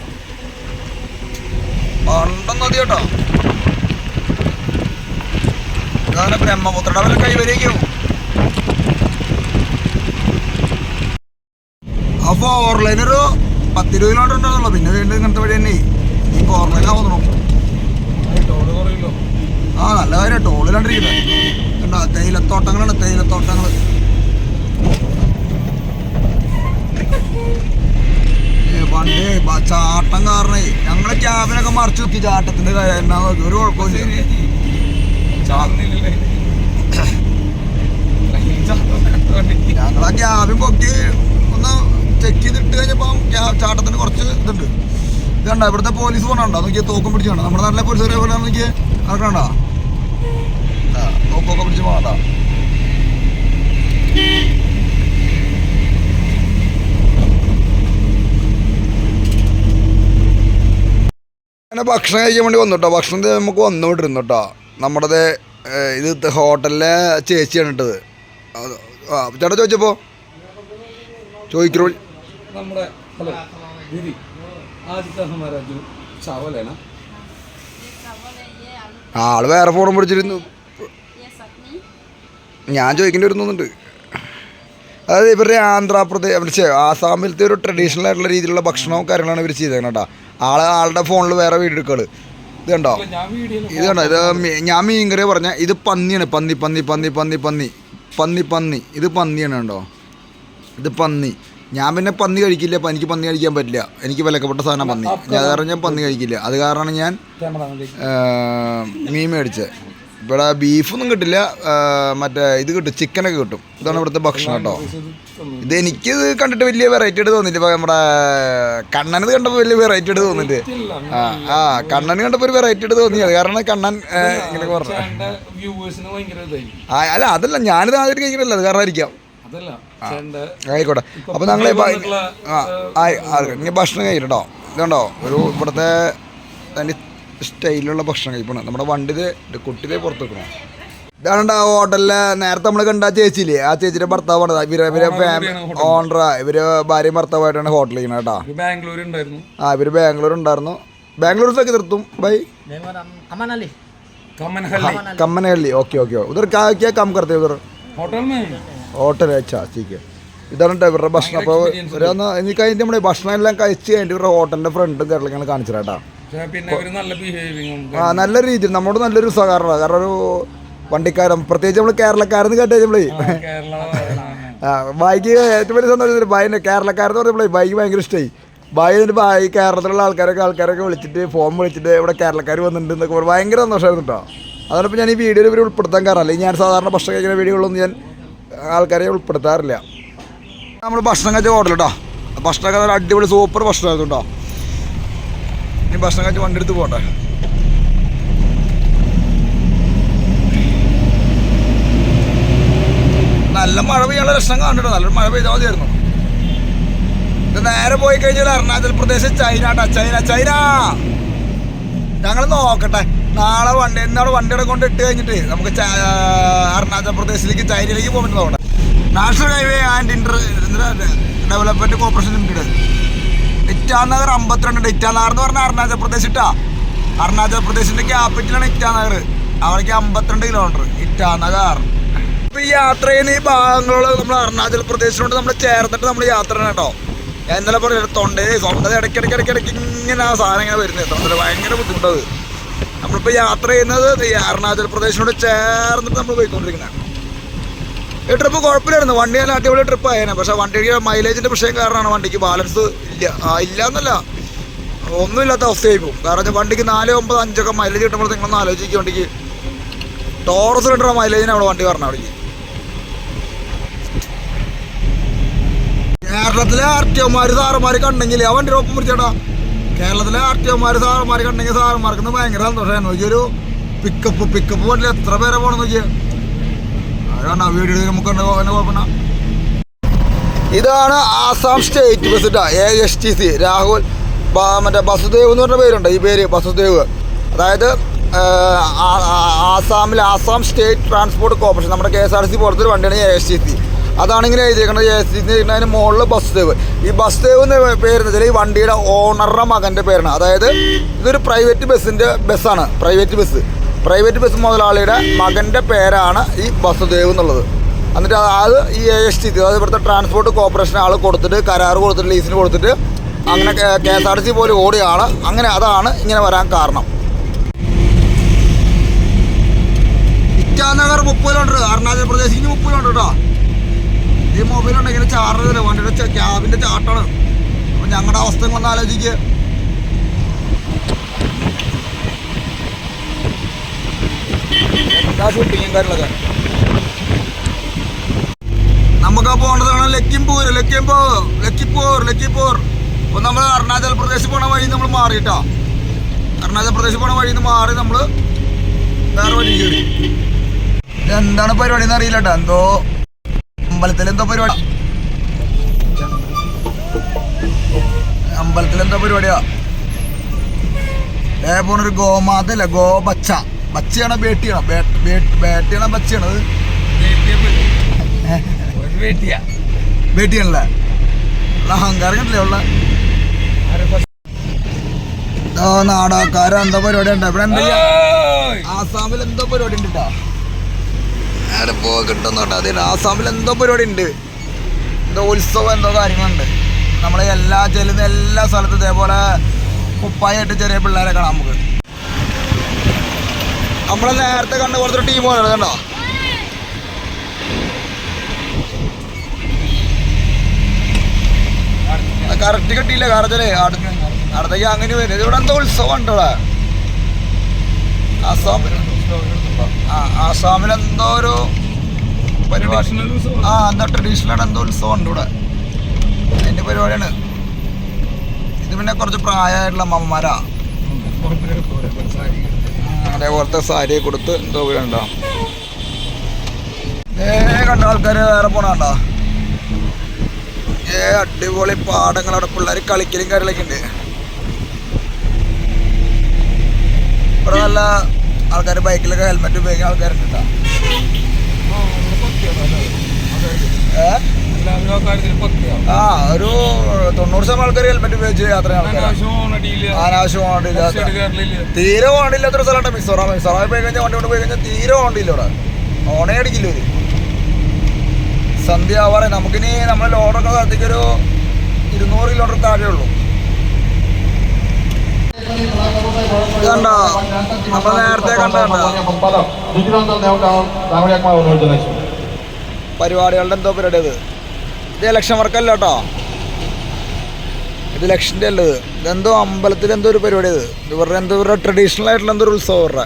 വണ്ടെന്ന് നദി കേട്ടോ. ഇതാണ് ബ്രഹ്മപുത്ര ഡബൽ കൈവരിക്കും ആ ഫോർ ലൈൻ ഒരു പത്തിരുപത് കിലോമീറ്റർ ഉണ്ടാകുന്നുള്ളൂ പിന്നെ വീണ്ടും ഇങ്ങനത്തെ വഴി തന്നെ. ഈ ഫോർ ലൈൻ ആവുന്നു. ആ നല്ല കാര്യം. ടോളിലാണ്ടിരിക്കുന്നത് കണ്ടോ? തേയിലത്തോട്ടങ്ങളാണ് തേയിലത്തോട്ടങ്ങൾ പണ്ട് ചാട്ടം കാരണേ. ഞങ്ങളെ ക്യാബിനൊക്കെ മറിച്ച് നോക്കി ചാട്ടത്തിന്റെ കാര്യം എന്നാ ഒരു കുഴപ്പമില്ല ഞങ്ങളാ ക്യാബിൻ പൊക്കി ഒന്ന് ചെക്ക് ചെയ്തിട്ട് കഴിഞ്ഞപ്പോ ക്യാ- ചാട്ടത്തിന് കുറച്ച് ഇതുണ്ട്. ഇത് കണ്ടോ? ഇവിടുത്തെ പോലീസ് പോണുണ്ടോ? നോക്കിയ തോക്കും പിടിച്ചു കണ്ടോ? നമ്മുടെ നാട്ടിലെ പോലീസ് പോലെ നോക്കിയേ. നടക്കണ്ടോ തോക്കൊക്കെ പിടിച്ച് പോകണ്ട അങ്ങനെ ഭക്ഷണം കഴിക്കാൻ വേണ്ടി വന്നു കേട്ടോ. ഭക്ഷണം നമുക്ക് വന്നുകൊണ്ടിരുന്നു കേട്ടോ. നമ്മുടേത് ഇത് ഹോട്ടലിലെ ചേച്ചിയാണ് ഇട്ടത്. ചേട്ടാ ചോദിച്ചപ്പോ? ചോദിക്കൂ. നമ്മുടെ ആൾ വേറെ ഫോണും പിടിച്ചിരുന്നു. ഞാൻ ചോദിക്കേണ്ടി വരുന്നുണ്ട് അതായത് ഇവരുടെ ആന്ധ്രാപ്രദേശ് ആസാമിലത്തെ ഒരു ട്രഡീഷണൽ ആയിട്ടുള്ള രീതിയിലുള്ള ഭക്ഷണവും കാര്യങ്ങളാണ് ഇവർ ചെയ്തേക്കണം കേട്ടോ. ആളെ ആളുടെ ഫോണിൽ വേറെ വീഡിയോ എടുക്കുകയാണ് ഇത് കണ്ടോ? ഇത് കണ്ടോ? ഇത് ഞാൻ മീൻ കറി പറഞ്ഞ ഇത് പന്നിയാണ്. പന്നി പന്നി പന്നി പന്നി പന്നി. പന്നി പന്നി. ഇത് പന്നിയാണ് കണ്ടോ? ഇത് പന്നി. ഞാൻ പിന്നെ പന്നി കഴിക്കില്ല. അപ്പം എനിക്ക് പന്നി കഴിക്കാൻ പറ്റില്ല. എനിക്ക് വിലക്കപ്പെട്ട സാധനം പന്നി. ഞാൻ കാരണം ഞാൻ പന്നി കഴിക്കില്ല. അത് കാരണമാണ് ഞാൻ മീൻ മേടിച്ചത്. ഇവിടെ ബീഫൊന്നും കിട്ടില്ല മറ്റേ ഇത് കിട്ടും ചിക്കനൊക്കെ കിട്ടും. ഇതാണ് ഇവിടുത്തെ ഭക്ഷണം കേട്ടോ. ഇത് എനിക്കിത് കണ്ടിട്ട് വലിയ വെറൈറ്റി ആയിട്ട് തോന്നിട്ട് ഇപ്പൊ നമ്മുടെ കണ്ണനത് കണ്ടപ്പോൾ വലിയ വെറൈറ്റി ആയിട്ട് തോന്നിട്ട് ആ ആ കണ്ണന് കണ്ടപ്പോൾ ഒരു വെറൈറ്റി ആയിട്ട് തോന്നി. അത് കാരണം കണ്ണൻ ഇങ്ങനെ പറഞ്ഞു ആ അല്ല അതല്ല ഞാനിത് ആദ്യം കഴിക്കണല്ലോ അത് കാരണം ആയിരിക്കാം ആയിക്കോട്ടെ. അപ്പൊ ഞങ്ങളെ ആ ഭക്ഷണം കഴിക്കട്ടോ ഇതുണ്ടോ? ഒരു ഇവിടുത്തെ തനി സ്റ്റൈലുള്ള ഭക്ഷണം കഴിക്കണം നമ്മുടെ വണ്ടിത് കുട്ടിതേ പുറത്ത് വെക്കണം ഇതാണ് ആ ഹോട്ടലിൽ നേരത്തെ നമ്മൾ കണ്ട ചേച്ചിയില്ലേ? ആ ചേച്ചിയുടെ ഭർത്താവാണ്. ഇവർ ഇവരെ ഓണറ ഇവർ ഭാര്യയും ഭർത്താവായിട്ടാണ് ഹോട്ടലിൽ ഇരിക്കുന്നത് കേട്ടോ ബാംഗ്ലൂർ ഉണ്ടായിരുന്നു. ആ ഇവർ ബാംഗ്ലൂർ ഉണ്ടായിരുന്നു. ബാംഗ്ലൂർ ഒക്കെ നിർത്തും. ബൈ. കമ്മനഹള്ളി. ഓക്കെ ഓക്കെ ഉദർ കാക്കിയാ കം കർത്തേ ഉദർ ഹോട്ടൽ അച്ഛാ ശരിക്കും ഇതാണ് കേട്ടോ ഇവരുടെ ഭക്ഷണം. അപ്പോൾ ഇവരൊന്ന് എനിക്ക് അതിന്റെ നമ്മുടെ ഭക്ഷണം എല്ലാം കഴിച്ച് കഴിഞ്ഞിട്ട് ഇവരുടെ ഹോട്ടലിന്റെ ഫ്രണ്ടും കാര്യങ്ങളൊക്കെയാണ് കാണിച്ചു കേട്ടോ പിന്നെ നല്ല ബിഹേവിങ്ങും ആ നല്ല രീതിയിൽ നമ്മോട് നല്ലൊരു സഹകരണമാണ് കാരണം ഒരു വണ്ടിക്കാരൻ പ്രത്യേകിച്ച് നമ്മൾ കേരളക്കാരെന്ന് കേട്ടേ നമ്മളേ ബൈക്ക് ഏറ്റവും വലിയ സന്തോഷം ബൈന്റെ കേരളക്കാരെന്ന് പറഞ്ഞപ്പോൾ ബൈക്ക് ഭയങ്കര ഇഷ്ടമായി ബായി എന്നിട്ട് ബായി കേരളത്തിലുള്ള ആൾക്കാരൊക്കെ ആൾക്കാരൊക്കെ വിളിച്ചിട്ട് ഫോം വിളിച്ചിട്ട് ഇവിടെ കേരളക്കാർ വന്നിട്ടുണ്ട് എന്നൊക്കെ പറഞ്ഞു ഭയങ്കര സന്തോഷമായിരുന്നു കേട്ടോ അതോടൊപ്പം ഞാൻ ഈ വീഡിയോയിൽ ഇവർ ഉൾപ്പെടുത്താൻ കാരണം. അല്ലെങ്കിൽ ഞാൻ സാധാരണ ഭക്ഷണം കഴിക്കുന്ന വീഡിയോകളൊന്നും ഞാൻ ആൾക്കാരെ ഉൾപ്പെടുത്താറില്ല. നമ്മൾ ഭക്ഷണം കഴിച്ച ഹോട്ടൽ കേട്ടോ ഭക്ഷണമൊക്കെ അടിപൊളി സൂപ്പർ ഭക്ഷണമായിരുന്നു കേട്ടോ ഇനി ഭക്ഷണം കഴിച്ച് വണ്ടി എടുത്ത് പോട്ടെ നല്ല മഴ പെയ്യാനുള്ള ലക്ഷണം കാണുന്നുണ്ടോ. നല്ലൊരു മഴ പെയ്താൽ മതിയായിരുന്നു. നേരെ പോയി കഴിഞ്ഞാൽ Arunachal Pradesh China China China! ഞങ്ങൾ നോക്കട്ടെ. നാളെ വണ്ടി എന്നാണ് വണ്ടിയുടെ കൊണ്ട് ഇട്ട് കഴിഞ്ഞിട്ട് നമുക്ക് അരുണാചൽ പ്രദേശിലേക്ക് ചൈനയിലേക്ക് പോകാൻ നോക്കട്ടെ national highway and inter development corporation limited Itanagar അമ്പത്തിരണ്ട് ഇറ്റാനഗർ എന്ന് പറഞ്ഞാൽ അരുണാചൽ പ്രദേശ് ഇട്ടാ. അരുണാചൽ പ്രദേശിന്റെ ക്യാപിറ്റലാണ് ഇറ്റാനഗർ. അവിടേക്ക് അമ്പത്തിരണ്ട് കിലോമീറ്റർ ഇറ്റാനഗർ. ഇപ്പൊ ഈ യാത്ര ചെയ്യുന്ന ഈ ഭാഗങ്ങളോട് നമ്മൾ അരുണാചൽ പ്രദേശിനോട് നമ്മൾ ചേർന്നിട്ട് നമ്മൾ യാത്ര ചെയ്യണം കേട്ടോ. എന്നാലും പറഞ്ഞു തൊണ്ടേ സ്വന്തം ഇടയ്ക്കിടയ്ക്ക് ഇടയ്ക്ക് ഇടയ്ക്ക് ഇടയ്ക്ക് ഇങ്ങനെ ആ സാധനം ഇങ്ങനെ വരുന്നത് തൊണ്ടയിൽ ഭയങ്കര ബുദ്ധിമുട്ടത് നമ്മളിപ്പോൾ യാത്ര ചെയ്യുന്നത് അരുണാചൽ പ്രദേശിനോട് ചേർന്നിട്ട് നമ്മൾ പോയിക്കൊണ്ടിരിക്കുന്നത് ഈ ട്രിപ്പ് കുഴപ്പമില്ലായിരുന്നു. വണ്ടി നല്ല അടിപൊളി ട്രിപ്പ് ആയേനെ. പക്ഷെ വണ്ടിക്ക് മൈലേജിന്റെ പ്രശ്നം കാരണമാണ് വണ്ടിക്ക് ബാലൻസ് ഇല്ല. ഇല്ല എന്നല്ല ഒന്നുമില്ലാത്ത അവസ്ഥയായി പോകും. കാരണം വണ്ടിക്ക് നാല് ഒമ്പത് അഞ്ചൊക്കെ മൈലേജ് കിട്ടുമ്പോൾ നിങ്ങളൊന്ന് ആലോചിക്കുക വണ്ടിക്ക്. ടോറസ് കിട്ടുന്ന മൈലേജിനെ അവിടെ വണ്ടി പറഞ്ഞു അവിടേക്ക്. കേരളത്തിലെ ആർ ടി ഒമാർ സാറന്മാർ കണ്ടെങ്കിൽ ആ വണ്ടി ഒപ്പം പിടിച്ചേട്ടാ. കേരളത്തിലെ ആർ ടി ഒമാർ സാറന്മാർ കണ്ടെങ്കിൽ സാറന്മാർക്ക് ഭയങ്കര സന്തോഷമായിരുന്നു നോക്കിയൊരു പിക്കപ്പ് പിക്കപ്പ് വണ്ടിയിൽ എത്ര പേരെ പോകണം നോക്കിയാ. അതാണ് ആ ഇതാണ് ആസാം സ്റ്റേറ്റ് കേട്ടോ A S T C Rahul മറ്റേ ബസുദേവ് എന്ന് പറഞ്ഞ പേരുണ്ട് ഈ പേര് ബസുദേവ് അതായത് ആസാമിൽ ആസാം സ്റ്റേറ്റ് ട്രാൻസ്പോർട്ട് കോർപ്പറേഷൻ നമ്മുടെ കെ എസ് ആർ സി പോലത്തെ ഒരു വണ്ടിയാണ് എ എസ് ടി സി അതാണ് ഇങ്ങനെ എഴുതിയേക്കുന്നത് എ എസ് ടി സി അതിന് മുകളിൽ ബസുദേവ് ഈ ബസ്ദേവ് എന്ന പേര് ഈ വണ്ടിയുടെ ഓണറുടെ മകന്റെ പേരാണ്. അതായത് ഇതൊരു പ്രൈവറ്റ് ബസ്സിന്റെ ബസ്സാണ് പ്രൈവറ്റ് ബസ് പ്രൈവറ്റ് ബസ് മുതലാളിയുടെ മകന്റെ പേരാണ് ഈ വസുദേവ് എന്നുള്ളത്. എന്നിട്ട് അത് ഈ എ എസ് ടി അതായത് ഇവിടുത്തെ ട്രാൻസ്പോർട്ട് കോർപ്പറേഷൻ ആൾ കൊടുത്തിട്ട് കരാർ കൊടുത്തിട്ട് ലീസിന് കൊടുത്തിട്ട് അങ്ങനെ K S R T C പോലെ ഓടുകയാണ് അങ്ങനെ അതാണ് ഇങ്ങനെ വരാൻ കാരണം. ഇറ്റാനഗർ മുപ്പത് കിലോമീറ്റർ അരുണാചൽ ഇനി മുപ്പത് കിലോമീറ്റർ കേട്ടോ. ഈ മൊബൈൽ ഇങ്ങനെ ചാർജ് വണ്ടിയുടെ ക്യാബിന്റെ ചാട്ടാണ് അപ്പം ഞങ്ങളുടെ അവസ്ഥ ആലോചിക്കുക എന്താ ഷൂട്ടിങ്ങും കാര്യങ്ങളൊക്കെ നമുക്ക് പോകേണ്ടതാണ് ലക്കിംപൂർ ലക്കിംപൂർ ലക്കിപ്പൂർ ലക്കിപ്പൂർ അപ്പൊ നമ്മൾ അരുണാചൽ പ്രദേശ് പോണ വഴി നമ്മൾ മാറിയിട്ടോ. അരുണാചൽ പ്രദേശ് പോണ വഴി മാറി നമ്മൾ വേറെ വഴി കയറി എന്താണ് പരിപാടി എന്ന് അറിയില്ല കേട്ടോ എന്തോ അമ്പലത്തിൽ എന്തോ പരിപാടി. അമ്പലത്തിൽ എന്തോ പരിപാടിയാ. ഏ പോണൊരു ഗോമാതല്ല ഗോ ബച്ച ബച്ചയാണോ ബേട്ടിയാണോ. ബേട്ടിയാണോ ബച്ചയാണത്. ബേട്ടിയാണല്ലേ? അഹങ്കാരം കണ്ടില്ലേ ഉള്ള? നാടാക്കാര എന്തോ പരിപാടി ഉണ്ട് ഇവിടെ എന്താ. ആസാമിൽ എന്തോ പരിപാടി ഉണ്ട് കേട്ടോ പോ കിട്ടുന്നുണ്ട് അതെ ആസാമിൽ എന്തോ പരിപാടി ഉണ്ട്. എന്തോ ഉത്സവം എന്തോ കാര്യങ്ങളുണ്ട്. നമ്മളെ എല്ലാ ചെല്ലുന്ന എല്ലാ സ്ഥലത്തും ഇതേപോലെ കുപ്പായിട്ട് ചെറിയ പിള്ളേരെ കാണാം നമുക്ക്. നമ്മളെ നേരത്തെ കണ്ട പോലത്തെ ടീം പോലെ കണ്ടോ? കറക്റ്റ് കിട്ടിയില്ല കാരണം അടുത്തേക്ക് അങ്ങനെ വരും. ഇവിടെ എന്തോ ഉത്സവം ഉണ്ട് ഇവിടെ. ആസാമിൽ ആ ആസാമിൽ എന്തോ ഒരു പരിപാടി. ആ എന്താ ട്രഡീഷണൽ എന്തോ ഉത്സവം ഉണ്ട് ഇവിടെ. അതിന്റെ പരിപാടിയാണ്. ഇത് പിന്നെ കുറച്ച് പ്രായമായിട്ടുള്ള അമ്മമാരാ. അതേപോലത്തെ സാരി കൊടുത്ത് എന്തോ ഉണ്ടോ ഏ കണ്ട ആൾക്കാർ വേറെ പോണ കണ്ടോ? ഏ അടിപൊളി പാടങ്ങൾ അവിടെ പിള്ളേർ കളിക്കലും കാര്യങ്ങളൊക്കെ ഉണ്ട്. ഇവിടെ നല്ല ആൾക്കാർ ബൈക്കിലൊക്കെ ഹെൽമെറ്റ് ഉപയോഗിക്കുന്ന ആൾക്കാരുണ്ട് കേട്ടോ ഏ എല്ലാവരും ആ ഒരു തൊണ്ണൂറ് ശതമാനം ആൾക്കാർ ഹെൽമെറ്റ് ഉപയോഗിച്ച് യാത്ര അനാവശ്യം ഓണടിയില്ല. തീരെ ഓടില്ലാത്തൊരു സ്ഥലമാണ് മിസോറാം. മിസോറാം പോയി കഴിഞ്ഞാൽ വണ്ടി കൊണ്ട് പോയി കഴിഞ്ഞാൽ തീരെ ഓടില്ല ഇവിടെ. ഓണേ അടിക്കില്ല ഒരു സന്ധ്യ പറയാം നമുക്കിനി നമ്മൾ ലോഡൊക്കെ സ്ഥലത്തേക്ക് ഒരു ഇരുന്നൂറ് കിലോമീറ്റർ താഴെ ഉള്ളൂ. കണ്ടോ? നേരത്തെ കണ്ട. പരിപാടികളുടെ എന്തോ പരിപാടി ഇത്. ഇത് ഇലക്ഷൻ വർക്കല്ല കേട്ടോ. ഇത് ഇലക്ഷന്റെ അല്ലത് ഇതെന്തോ അമ്പലത്തിൽ എന്തോ ഒരു പരിപാടി ഇത്. ഇവരുടെ എന്തോ ഇവരുടെ ട്രഡീഷണൽ ആയിട്ടുള്ള എന്തോ ഒരു ഉത്സവം ഇവരുടെ.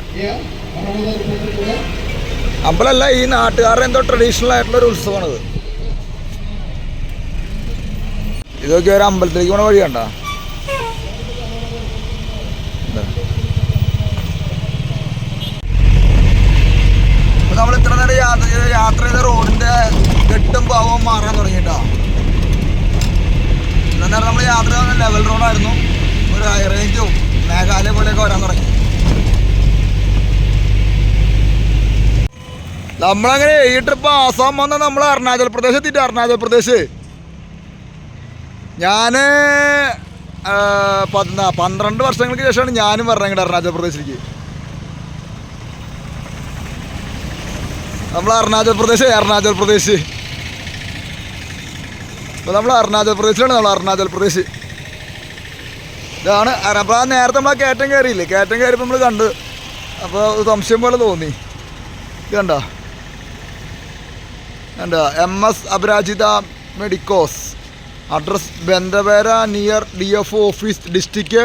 അമ്പലമല്ല ഈ നാട്ടുകാരുടെ എന്തോ ട്രഡീഷണൽ ആയിട്ടുള്ള ഒരു ഉത്സവമാണിത് ഇതൊക്കെ ഒരു അമ്പലത്തിലേക്ക് പോണ വഴി കണ്ടോ നമ്മൾ ഇത്ര നേരം യാത്ര യാത്ര ചെയ്ത റോഡിന്റെ കെട്ടും പാവം മാറാൻ തുടങ്ങിട്ടോ ഇത്ര നേരം നമ്മൾ യാത്ര ലെവൽ റോഡായിരുന്നു ഒരു ഹൈ റേഞ്ചും മേഘാലയ പോലെയൊക്കെ വരാൻ തുടങ്ങി. നമ്മളങ്ങനെ ഈ ട്രിപ്പ് ആസാം വന്ന നമ്മൾ അരുണാചൽ പ്രദേശ് എത്തിയിട്ട് അരുണാചൽ പ്രദേശ്. ഞാൻ പന്ത്രണ്ട് വർഷങ്ങൾക്ക് ശേഷമാണ് ഞാനും പറഞ്ഞത് അരുണാചൽ പ്രദേശിലേക്ക്. നമ്മൾ അരുണാചൽ പ്രദേശ് അരുണാചൽ പ്രദേശ്. അപ്പോൾ നമ്മൾ അരുണാചൽ പ്രദേശിലാണ് നമ്മൾ അരുണാചൽ പ്രദേശ്. ഇതാണ്. അപ്പോൾ ആ നേരത്തെ നമ്മൾ കയറ്റം കയറിയില്ലേ? കയറ്റം കയറിയപ്പോൾ നമ്മൾ കണ്ട്. അപ്പോൾ സംശയം പോലെ തോന്നി. ഇത് കണ്ടോ? കണ്ടോ? M S Aparajita medicos. Address ബന്ധപേര near D F office district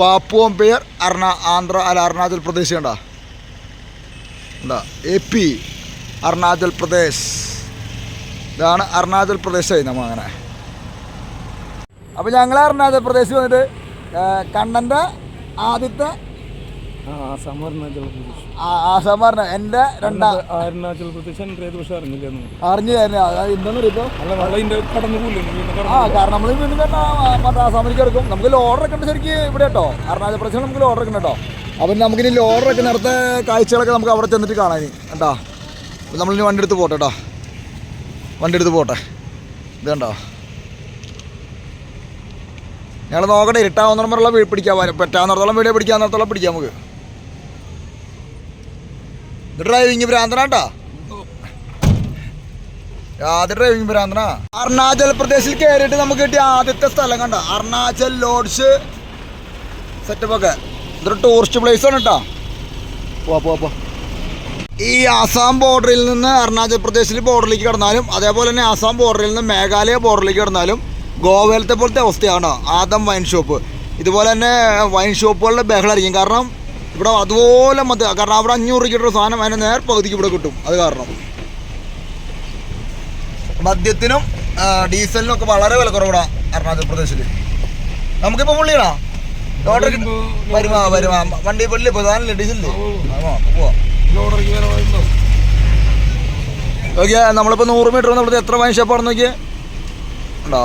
Papum Pare Aruna Andhra അല്ല അരുണാചൽ പ്രദേശ് കണ്ടോ? A P Arunachal Pradesh. ഇതാണ് അരുണാചൽ പ്രദേശായി നമ്മൾ അങ്ങനെ. അപ്പോൾ ഞങ്ങൾ അരുണാചൽ പ്രദേശ് വന്നിട്ട് കണ്ണന്റെ ആദ്യത്തെ ആസാം അരുണാചൽ പ്രദേശ്. ആ- ആസാം പറഞ്ഞ എന്റെ രണ്ടാം അരുണാചൽ പ്രദേശ് എന്റെ ഏത് പക്ഷെ അറിഞ്ഞില്ലെന്ന് അറിഞ്ഞു തരുന്നത് അത് എന്താണെന്ന് പറയുമ്പോൾ അല്ല വെള്ളം ഇതിന്റെ കടന്നു പോയില്ലേ വീണ്ടും ആ കാരണം നമ്മൾ വീണ്ടും തന്നെ മറ്റേ ആസാമിലേക്ക് എടുക്കും. നമുക്ക് ലോഡർ ഒക്കെ ഉണ്ട് ശരിക്കും ഇവിടെ കേട്ടോ. അരുണാചൽ പ്രദേശിൽ നമുക്ക് ലോഡർ ഒക്കെ ഉണ്ട് കേട്ടോ. അപ്പം നമുക്കിനി ലോഡർ ഒക്കെ നേരത്തെ കാഴ്ചകളൊക്കെ നമുക്ക് അവിടെ ചെന്നിട്ട് കാണാൻ കേട്ടോ നമ്മളിനി വണ്ടി എടുത്ത് പോട്ടെ കേട്ടോ. വണ്ടി എടുത്ത് പോട്ടെ. ഇത് കണ്ടോ? ഞങ്ങൾ നോക്കട്ടെ ഇരുട്ടാവുന്ന മുള്ള പിടിക്കാൻ പറ്റാവുന്നിടത്തോളം വീഡിയോ പിടിക്കാവുന്നിടത്തോളം പിടിക്കാം നമുക്ക്. ഇത് ഡ്രൈവിങ് ഭ്രാന്തനാട്ടാ ആദ്യ ഡ്രൈവിംഗ് ഭ്രാന്തന. അരുണാചൽ പ്രദേശിൽ കയറിയിട്ട് നമുക്ക് കിട്ടിയ ആദ്യത്തെ സ്ഥലം കണ്ട? അരുണാചൽ ലോഡ്ജ് സെറ്റപ്പ് ഒക്കെ. ഇതൊരു ടൂറിസ്റ്റ് പ്ലേസ് ആണ് കേട്ടോ പോവാ പോവാ പോ ഈ ആസാം ബോർഡറിൽ നിന്ന് അരുണാചൽ പ്രദേശിൽ ബോർഡറിലേക്ക് കടന്നാലും അതേപോലെ തന്നെ ആസാം ബോർഡറിൽ നിന്ന് മേഘാലയ ബോർഡറിലേക്ക് കടന്നാലും ഗോവയിലത്തെ പോലത്തെ അവസ്ഥയാണ് ആദം വൈൻ ഷോപ്പ്. ഇതുപോലെ തന്നെ വൈൻ ഷോപ്പുകളുടെ ബഹളമായിരിക്കും കാരണം ഇവിടെ അതുപോലെ മതി. കാരണം അവിടെ അഞ്ഞൂറ് രൂപയ്ക്ക് സാധനം അതിന്റെ നേർ പകുതിക്ക് ഇവിടെ കിട്ടും. അത് കാരണം. മദ്യത്തിനും ഡീസലിനും ഒക്കെ വളരെ വില കുറവാണ് അരുണാചൽ പ്രദേശിൽ നമുക്കിപ്പോൾ പുള്ളിയാണോ വരുമാ വരുമാ വണ്ടി പുള്ളി പ്രധാന സാധനമില്ലേ? ഡീസലില്ലേ? പോവാ. ഓക്കെ നമ്മളിപ്പോൾ നൂറ് മീറ്റർ വന്നിട്ട് എത്ര വൈൻ ഷോപ്പാണെന്ന് നോക്കിയേ? ഉണ്ടോ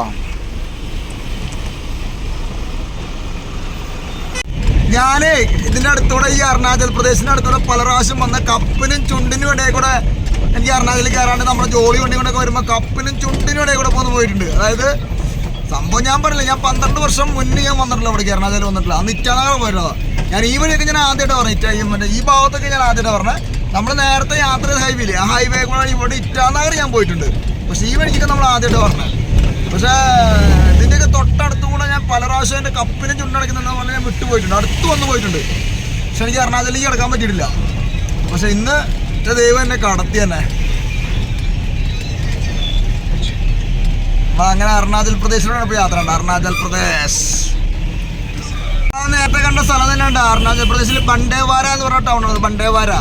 ഞാനേ ഇതിന്റെ അടുത്തൂടെ ഈ അരുണാചൽ പ്രദേശിന്റെ അടുത്തൂടെ പല പ്രാവശ്യം വന്ന കപ്പിനും ചുണ്ടിനും ഇടയിൽ കൂടെ എനിക്ക് അരുണാചലിൽ കയറാണ്ട് നമ്മുടെ ജോലി വണ്ടി കൊണ്ടൊക്കെ വരുമ്പോൾ കപ്പിനും ചുണ്ടിനും ഇടയിൽ കൂടെ പോന്ന് പോയിട്ടുണ്ട്. അതായത് സംഭവം ഞാൻ പറഞ്ഞില്ല ഞാൻ പന്ത്രണ്ട് വർഷം മുന്നേ ഞാൻ വന്നിട്ടില്ല ഇവിടെ അരുണാചൽ വന്നിട്ടില്ല അന്ന് ഇറ്റാനഗർ പോയിരുന്നതാ. ഞാൻ ഈ വഴിയൊക്കെ ഞാൻ ആദ്യമായിട്ട് പറഞ്ഞു ഇറ്റ ഈ മറ്റേ ഈ ഭാഗത്തൊക്കെ ഞാൻ ആദ്യമായിട്ട് പറഞ്ഞത് നമ്മൾ നേരത്തെ യാത്ര ചെയ്ത ഹൈവേയിൽ ആ ഹൈവേ കൂടെ ഇവിടെ ഇറ്റാനഗർ ഞാൻ പോയിട്ടുണ്ട്. പക്ഷേ ഈ വഴിക്കൊക്കെ നമ്മൾ ആദ്യമായിട്ട് പറഞ്ഞത് പക്ഷേ ഇതിന്റെയൊക്കെ തൊട്ടടുത്ത് കൂടെ ഞാൻ പല പ്രാവശ്യം എന്റെ കപ്പിനും ചുണ്ടടക്കുന്നുണ്ടെന്ന് പോലെ ഞാൻ വിട്ടുപോയിട്ടുണ്ട്. അടുത്ത് വന്ന് പോയിട്ടുണ്ട്. പക്ഷെ എനിക്ക് അരുണാചലിലേക്ക് കിടക്കാൻ പറ്റിയിട്ടില്ല. പക്ഷെ ഇന്ന് എന്റെ ദൈവം എന്നെ കടത്തി തന്നെ. അങ്ങനെ അരുണാചൽ പ്രദേശിലൂടെ ഇപ്പോൾ യാത്ര. ഉണ്ട് അരുണാചൽ പ്രദേശ്. നേരത്തെ കണ്ട സ്ഥലം തന്നെ ഉണ്ട് അരുണാചൽ പ്രദേശിൽ ബണ്ടേവാര എന്ന് പറഞ്ഞ ടൗൺ ആണ്. ബണ്ടേവാര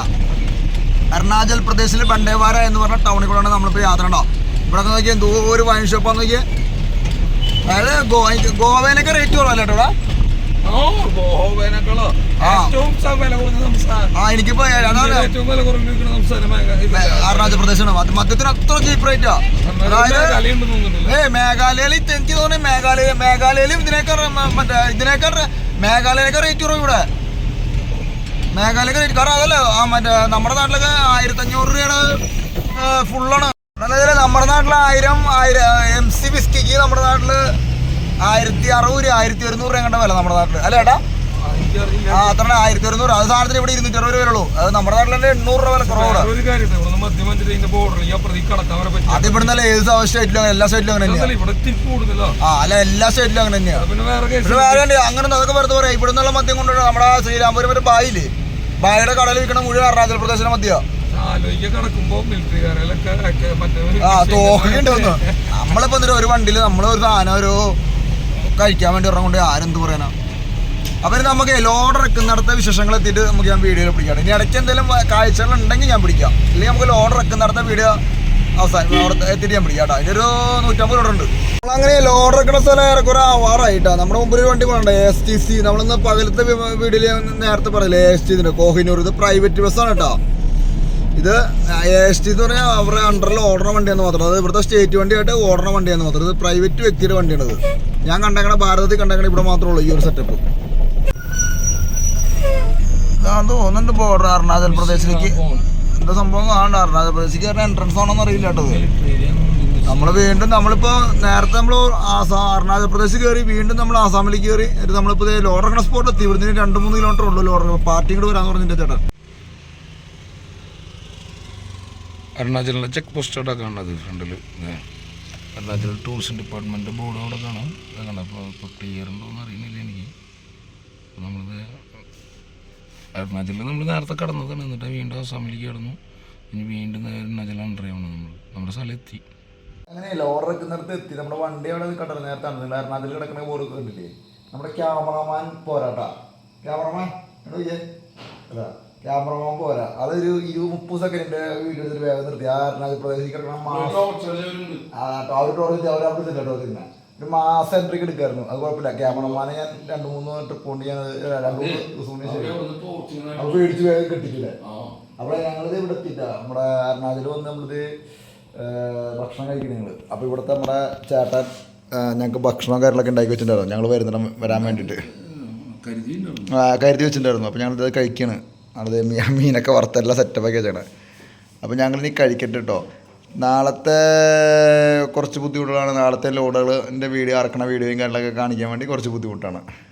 അരുണാചൽ പ്രദേശിൽ ബണ്ടേവാര എന്ന് പറഞ്ഞ ടൗണിൽ കൂടെയാണ് നമ്മളിപ്പോൾ യാത്ര ഉണ്ടാവും ഇവിടെ നോക്കിയാൽ എന്തോ ഒരു വൈൻ ഷോപ്പാന്ന് നോക്കിയാൽ അതായത് ഗോ ഗോവേനൊക്കെ റേറ്റ് കുറവല്ലേ കേട്ടോ ആ. അരുണാചൽ പ്രദേശാണ്. അത് മദ്യത്തിന് അത്ര ചീപ്പ് റേറ്റാ ഏ മേഘാലയയിൽ എനിക്ക് തോന്നുന്നു മേഘാലയ മേഘാലയയിലും ഇതിനേക്കാൾ മറ്റേ ഇതിനേക്കാൾ മേഘാലയയിലൊക്കെ റേറ്റ് കുറവ് ഇവിടെ. മേഘാലയൊക്കെ റേറ്റ് കാരണം അതല്ല മറ്റേ നമ്മുടെ നാട്ടിലൊക്കെ ആയിരത്തഞ്ഞൂറ് രൂപയാണ് ഫുള്ളാണ് അതായത് നമ്മുടെ നാട്ടിൽ ആയിരം ആയിരം എം സി ബിസ്കിക്ക് നമ്മുടെ നാട്ടിൽ ആയിരത്തി അറുപത് രൂപ ആയിരത്തി ഒരുന്നൂറ് രൂപ കണ്ട വില നമ്മുടെ നാട്ടിൽ അല്ലേ ഏട്ടാ? ആ, അത്ര ആയിരത്തി ഒരുന്നൂറ് അത് സാധനത്തിന് ഇവിടെ ഇരുന്നൂറ്റി അറുപത് വരെയുള്ളൂ വരുള്ളൂ അത് നമ്മുടെ നാട്ടിൽ തന്നെ എണ്ണൂറ് രൂപ വില കുറവാണ് ഒരു ഇവിടെ അത് ഇവിടെ നല്ല ഏത് സ്റ്റേറ്റിലും എല്ലാ സ്റ്റേറ്റിലും അങ്ങനെ തന്നെയാണ് ഇവിടെ ഇത്തിരി കൂടുതലോ. ആ അല്ല എല്ലാ സ്റ്റേറ്റിലും അങ്ങനെ തന്നെയാണ് പിന്നെ വേറെ ഉണ്ട്. അങ്ങനെ അതൊക്കെ വെറുതെ പറയാം. ഇവിടെ നിന്നുള്ള മദ്യം കൊണ്ടുവരാം നമ്മുടെ ശ്രീരാമപുരം ഒരു ബായിൽ ബായിയുടെ കടയിൽ വിൽക്കണ മുഴുവൻ അരുണാചൽ പ്രദേശിലെ മദ്യ. കിടക്കുമ്പോ മറ്റേ ആ ഒന്ന് നമ്മളിപ്പോ എന്തൊരു ഒരു വണ്ടിയിൽ നമ്മൾ ഒരു സാധനം ഒരു കഴിക്കാൻ വേണ്ടി ഒരെണ്ണം കൊണ്ട് ആരെന്ത് പറയാനാ? ഇനി നമുക്ക് ലോഡർ ഇറക്കുന്നിടത്തെ വിശേഷങ്ങൾ എത്തിയിട്ട് നമുക്ക് ഞാൻ വീഡിയോയിൽ പിടിക്കാം. ഇനി ഇടയ്ക്ക് എന്തെങ്കിലും കാഴ്ചകൾ ഉണ്ടെങ്കിൽ ഞാൻ പിടിക്കാം. അല്ലെങ്കിൽ നമുക്ക് ലോഡർ ഇറക്കുന്നിടത്തെ വീഡിയോ അവസാനം അവിടെ എത്തിയിട്ട് ഞാൻ പിടിക്കാം കേട്ടോ. അതിനൊരു നൂറ്റമ്പത് ലോഡർ ഉണ്ട്. നമ്മളങ്ങനെ ലോഡർ ഇറക്കുന്ന സ്ഥലം ഏറെക്കുറെ ആവാറായിട്ടാ. നമ്മുടെ മുമ്പിൽ ഒരു വണ്ടി പോകണ്ട എസ് ടി സി നമ്മളിന്ന് പകലത്തെ വീഡിയോയിൽ നേരത്തെ പറയില്ലേ എസ് ടി കോഹിനൂർ. ഇത് പ്രൈവറ്റ് ബസ്സാണ് കേട്ടോ. ഇത് എസ് ടി എന്ന് പറഞ്ഞാൽ അവരുടെ അണ്ടറിൽ ഓടുന്ന വണ്ടിയാന്ന് മാത്രം. അത് ഇവിടുത്തെ സ്റ്റേറ്റ് വണ്ടിയായിട്ട് ഓടുന്ന വണ്ടിയാന്ന് മാത്രം. ഇത് പ്രൈവറ്റ് വ്യക്തിയുടെ വണ്ടിയാണത്. ഞാൻ കണ്ടേക്കണ ഭാരതത്തിൽ കണ്ടേക്കണ ഇവിടെ മാത്രമേ ഉള്ളൂ ഈ ഒരു സെറ്റപ്പ് ഞാൻ തോന്നുന്നുണ്ട് ബോർഡർ അരുണാചൽ പ്രദേശിലേക്ക്. എന്താ സംഭവം കാണണ്ട. അരുണാചൽ പ്രദേശിലേക്ക് പറഞ്ഞ എൻട്രൻസ് ആണോന്ന് അറിയില്ല കേട്ടോ നമ്മൾ വീണ്ടും നമ്മളിപ്പോൾ നേരത്തെ നമ്മൾ ആസാം അരുണാചൽ പ്രദേശ് കയറി വീണ്ടും നമ്മൾ ആസാമിലേക്ക് കയറി. എന്നിട്ട് നമ്മളിപ്പോൾ ലോഡർ സ്പോട്ട് എത്തി. ഇവിടുന്ന് രണ്ട് മൂന്ന് കിലോമീറ്റർ ഉള്ളൂ ലോഡർ പാർട്ടി കൂടെ വരാന്ന് പറഞ്ഞിട്ട് ചേട്ടൻ? അരുണാചലിലെ ചെക്ക് പോസ്റ്റ് അവിടെ കാണുന്നത് ഫ്രണ്ടിൽ അരുണാചൽ ടൂറിസം ഡിപ്പാർട്ട്മെന്റ് ബോർഡ് അവിടെ കാണാം. അത് കാണാം അപ്പോൾ ഇപ്പോൾ ക്ലിയർ ഉണ്ടോ എന്ന് അറിയുന്നില്ല എനിക്ക്. അപ്പോൾ നമ്മളിത് അരുണാചലിൽ നമ്മൾ നേരത്തെ കടന്നതാണ് എന്നിട്ട് വീണ്ടും അസാമിലേക്ക് കടന്നു. ഇനി വീണ്ടും നേരെ അരുണാചൽ അണ്ടറിയാണ് നമ്മൾ. നമ്മുടെ സ്ഥലം എത്തി. അങ്ങനെ ഓർഡർ എടുക്കുന്നിടത്ത് എത്തി. നമ്മുടെ വണ്ടി അവിടെ കണ്ടത് നേരത്തെ നിങ്ങൾ അരുണാചൽ കിടക്കുന്ന ബോർഡ് കണ്ടില്ലേ? നമ്മുടെ ക്യാമറമാൻ പോരാട്ടാ. ക്യാമറമാൻ അല്ല ക്യാമറമാൻ പോരാ. അതൊരു ഇരുപത് മുപ്പത് സെക്കൻഡിന്റെ വീഡിയോ എടുത്തിട്ട് വേഗം നിർത്തി. ആ അരുണാചൽ പ്രദേശിൽ കിടക്കണം ആ അവർ ടോർച്ച് അവർ അവിടെ ടോർച്ചിരുന്ന ഒരു മാസം എൻട്രിക്ക് എടുക്കായിരുന്നു. അത് കുഴപ്പമില്ല. ക്യാമറമാനെ ഞാൻ രണ്ട് മൂന്ന് ട്രിപ്പ് കൊണ്ട് ഞാൻ രണ്ട് മൂന്ന് ദിവസം കൊണ്ട് ശരി അപ്പോൾ പേടിച്ച് വേഗം കെട്ടിച്ചില്ലേ. അപ്പോൾ ഞങ്ങളിത് ഇവിടെ എത്തിയില്ല നമ്മുടെ അരുണാചൽ വന്ന് നമ്മളിത് ഭക്ഷണം കഴിക്കുന്നത് ഞങ്ങൾ അപ്പോൾ ഇവിടുത്തെ നമ്മുടെ ചേട്ടൻ ഞങ്ങൾക്ക് ഭക്ഷണം കാര്യങ്ങളൊക്കെ ഉണ്ടാക്കി വെച്ചിട്ടുണ്ടായിരുന്നു. ഞങ്ങൾ വരുന്നിടം വരാൻ വേണ്ടിയിട്ട്. കരുതി വെച്ചിട്ടുണ്ടായിരുന്നു. അപ്പോൾ ഞങ്ങളിത് കഴിക്കാണ്. അത് മീനൊക്കെ വറുത്തെല്ലാം സെറ്റപ്പൊക്കെ വെച്ചാണ് അപ്പോൾ ഞങ്ങളിനി കഴിക്കട്ടെ കേട്ടോ നാളത്തെ കുറച്ച് ബുദ്ധിമുട്ടുകളാണ്. നാളത്തെ ലോഡുകൾ എന്റെ വീഡിയോ ഇറക്കണ വീഡിയോയും കാര്യങ്ങളൊക്കെ കാണിക്കാൻ വേണ്ടി കുറച്ച് ബുദ്ധിമുട്ടാണ്.